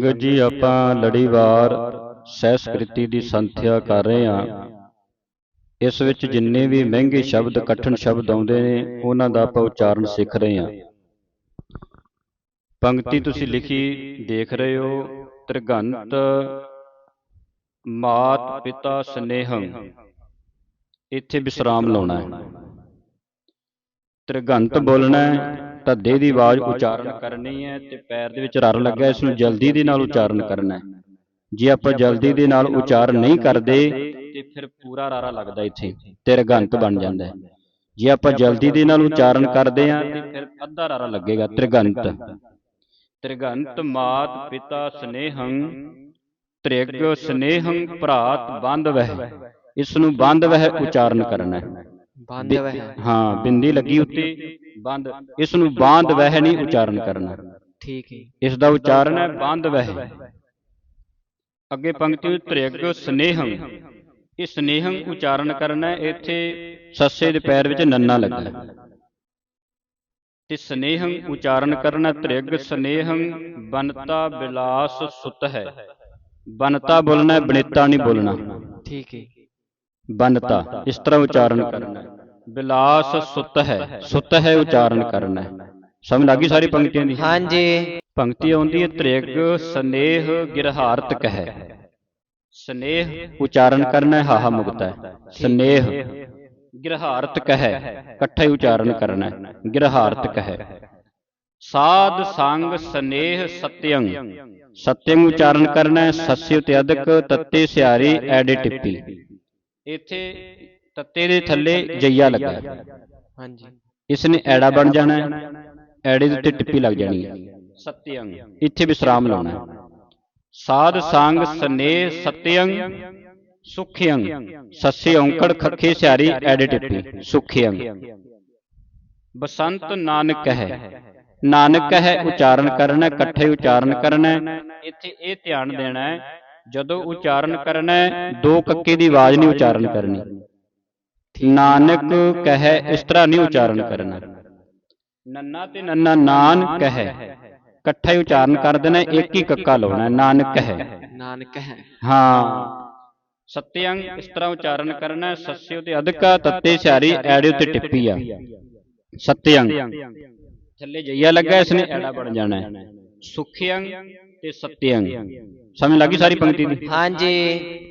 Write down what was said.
ਸੰਗਤ ਜੀ, ਆਪਾਂ ਲੜੀਵਾਰ ਸਹਿਸਕ੍ਰਿਤੀ ਦੀ ਸੰਥਿਆ ਕਰ ਰਹੇ ਹਾਂ। ਇਸ ਵਿੱਚ ਜਿੰਨੇ ਵੀ ਮਹਿੰਗੇ ਸ਼ਬਦ, ਕਠਨ ਸ਼ਬਦ ਆਉਂਦੇ ਨੇ, ਉਹਨਾਂ ਦਾ ਆਪਾਂ ਉਚਾਰਨ ਸਿੱਖ ਰਹੇ ਹਾਂ। ਪੰਕਤੀ ਤੁਸੀਂ ਲਿਖੀ ਦੇਖ ਰਹੇ ਹੋ, ਤ੍ਰਿਗੰਤ ਮਾਤ ਪਿਤਾ ਸਨੇਹੰ। ਇੱਥੇ ਵਿਸਰਾਮ ਲਾਉਣਾ ਹੈ। ਤ੍ਰਿਗੰਤ ਬੋਲਣਾ ਹੈ ਧੱਦੇ ਦੀ ਆਵਾਜ਼ ਉਚਾਰਨ ਕਰਨੀ ਹੈ ਤੇ ਪੈਰ ਦੇ ਵਿੱਚ ਰਰ ਲੱਗਾ, ਇਸ ਨੂੰ ਜਲਦੀ ਦੇ ਨਾਲ ਉਚਾਰਨ ਕਰਨਾ ਹੈ। ਜੇ ਆਪਾਂ ਜਲਦੀ ਦੇ ਨਾਲ ਉਚਾਰਨ ਨਹੀਂ ਕਰਦੇ, ਤੇ ਫਿਰ ਪੂਰਾ ਰਾਰਾ ਲੱਗਦਾ ਇੱਥੇ ਤ੍ਰਿਗੰਤ ਬਣ ਜਾਂਦਾ ਹੈ। ਜੇ ਆਪਾਂ ਜਲਦੀ ਦੇ ਨਾਲ ਉਚਾਰਨ ਕਰਦੇ ਹਾਂ, ਤੇ ਫਿਰ ਅੱਧਾ ਰਾਰਾ ਲੱਗੇਗਾ, ਤ੍ਰਿਗੰਤ। ਤ੍ਰਿਗੰਤ ਮਾਤ ਪਿਤਾ ਸਨੇਹੰ, ਤ੍ਰਿਗ ਸਨੇਹੰ ਭਰਾਤ ਬੰਧ ਵਹਿ। ਇਸ ਨੂੰ ਬੰਧ ਵਹਿ ਉਚਾਰਨ ਕਰਨਾ ਹੈ। ਬੰਦ ਵਹਿ ਹਾਂ ਬਿੰਦੀ ਲੱਗੀ ਉੱਤੇ ਬੰਦ। ਇਸ ਨੂੰ ਬਾਂਧ ਵਹਿ ਨਹੀਂ ਉਚਾਰਨ ਕਰਨਾ। ਠੀਕ ਹੈ ਇਸ ਦਾ ਉਚਾਰਨ ਹੈ ਬੰਧ ਵਹਿ ਅੱਗੇ ਪੰਕਤੀ ਵਿੱਚ ਤ੍ਰਿਗ ਸਨੇਹੰ। ਇਹ ਸਨੇਹੰ ਉਚਾਰਨ ਕਰਨਾ ਇੱਥੇ ਸੱਸੇ ਦੇ ਪੈਰ ਵਿੱਚ ਨੰਨਾ ਲੱਗਾ ਹੈ। ਤੇ ਸਨੇਹੰ ਉਚਾਰਨ ਕਰਨਾ ਤ੍ਰਿਗ ਸਨੇਹੰ ਬਨਤਾ ਬਿਲਾਸ ਸੁਤ ਹੈ। ਬਨਤਾ ਬੋਲਣਾ ਹੈ ਬਨੇਤਾ ਨਹੀਂ ਬੋਲਣਾ। ਠੀਕ ਹੈ ਬਨਤਾ। ਇਸ ਤਰ੍ਹਾਂ ਉਚਾਰਨ ਕਰਨਾ। ਹੈ। ਬਿਲਾਸ ਸੁਤ ਹੈ। ਸੁਤ ਹੈ ਉਚਾਰਨ ਕਰਨਾ। ਹੈ। ਸਮਝ ਲੱਗੀ ਸਾਰੀ ਪੰਕਤੀਆਂ ਦੀ? ਹਾਂਜੀ। ਪੰਕਤੀ ਆਉਂਦੀ ਹੈ ਤ੍ਰਿਗ ਸਨੇਹ ਗਿਰਹਾਰਤ ਕਹਿ। ਸਨੇਹ ਉਚਾਰਨ ਕਰਨਾ ਹੈ ਹਾਹਾ ਮੁਕਤਾ ਹੈ। ਸਨੇਹ ਗਿਰਹਾਰਤ ਕਹਿ ਇਕੱਠਾ ਹੀ ਉਚਾਰਨ ਕਰਨਾ ਹੈ। ਗਿਰਹਾਰਤ ਕਹਿ। ਸਾਧ ਸੰਗ ਸਨੇਹ ਸਤਯੰ। ਸਤਯੰ ਉਚਾਰਨ ਕਰਨਾ ਹੈ ਸੱਸੇ ਉਤੇ ਤੱਤੇ ਸਿਆਰੀ ਐਡੇ ਟਿੱਪੀ। ਇੱਥੇ ਤੱਤੇ ਦੇ ਥੱਲੇ ਜਈਆ ਲੱਗਾ ਹੈ ਹਾਂਜੀ। ਇਸ ਨੇ ਐੜਾ ਬਣ ਜਾਣਾ ਹੈ ਐੜੇ ਦੇ ਉੱਤੇ ਟਿੱਪੀ ਲੱਗ ਜਾਣੀ ਹੈ। ਸਤਯੰ ਇੱਥੇ ਵਿਸਰਾਮ ਲਾਉਣਾ ਹੈ। ਸਾਧ ਸੰਗ ਸਨੇਹ ਸਤਯੰ ਸੁਖਯੰ ਸੱਸੇ ਔਂਕੜ ਖੱਖੇ ਸਿਆਰੀ ਐੜੇ ਟਿੱਪੀ। ਸੁਖਯੰ ਬਸੰਤ ਨਾਨਕ ਹੈ ਨਾਨਕ ਹੈ ਉਚਾਰਨ ਕਰਨਾ ਹੈ, ਇਕੱਠੇ ਉਚਾਰਨ ਕਰਨਾ। ਹੈ। ਇੱਥੇ ਇਹ ਧਿਆਨ ਦੇਣਾ ਹੈ ਜਦੋਂ ਉਚਾਰਨ ਕਰਨਾ ਦੋ ਕੱਕੇ ਦੀ ਆਵਾਜ਼ ਨਹੀਂ ਉਚਾਰਨ ਕਰਨੀ। ਨਾਨਕ ਕਹੈ ਇਸ ਤਰ੍ਹਾਂ ਨਹੀਂ ਉਚਾਰਨ ਕਰਨਾ। ਨੰਨਾ ਤੇ ਨੰਨਾ ਨਾਨ ਕਹੈ। ਇਕੱਠਾ ਹੀ ਉਚਾਰਨ ਕਰ ਦੇਣਾ ਇੱਕ ਹੀ ਕੱਕਾ ਲਾਉਣਾ ਨਾਨਕ ਹੈ ਨਾਨਕ ਹੈ। ਹਾਂ। ਸਤਯੰ ਇਸ ਤਰ੍ਹਾਂ ਉਚਾਰਨ ਕਰਨਾ ਸੱਸੇ ਉਤੇ ਅਧਿਕਾ ਤੱਤੇ ਸਿਆਰੀ ਐੜੇ ਉਤੇ ਟਿੱਪੀ ਆ। ਸਤਯੰ ਥੱਲੇ ਜਈਆ ਲੱਗਾ ਇਸ ਨੇ ਐੜਾ ਬਣ ਜਾਣਾ। ਸੁਖਯੰ ਤੇ ਸਤਯੰ ਸਮਝ ਲੱਗੀ ਸਾਰੀ ਪੰਕਤੀ ਦੀ। ਹਾਂਜੀ।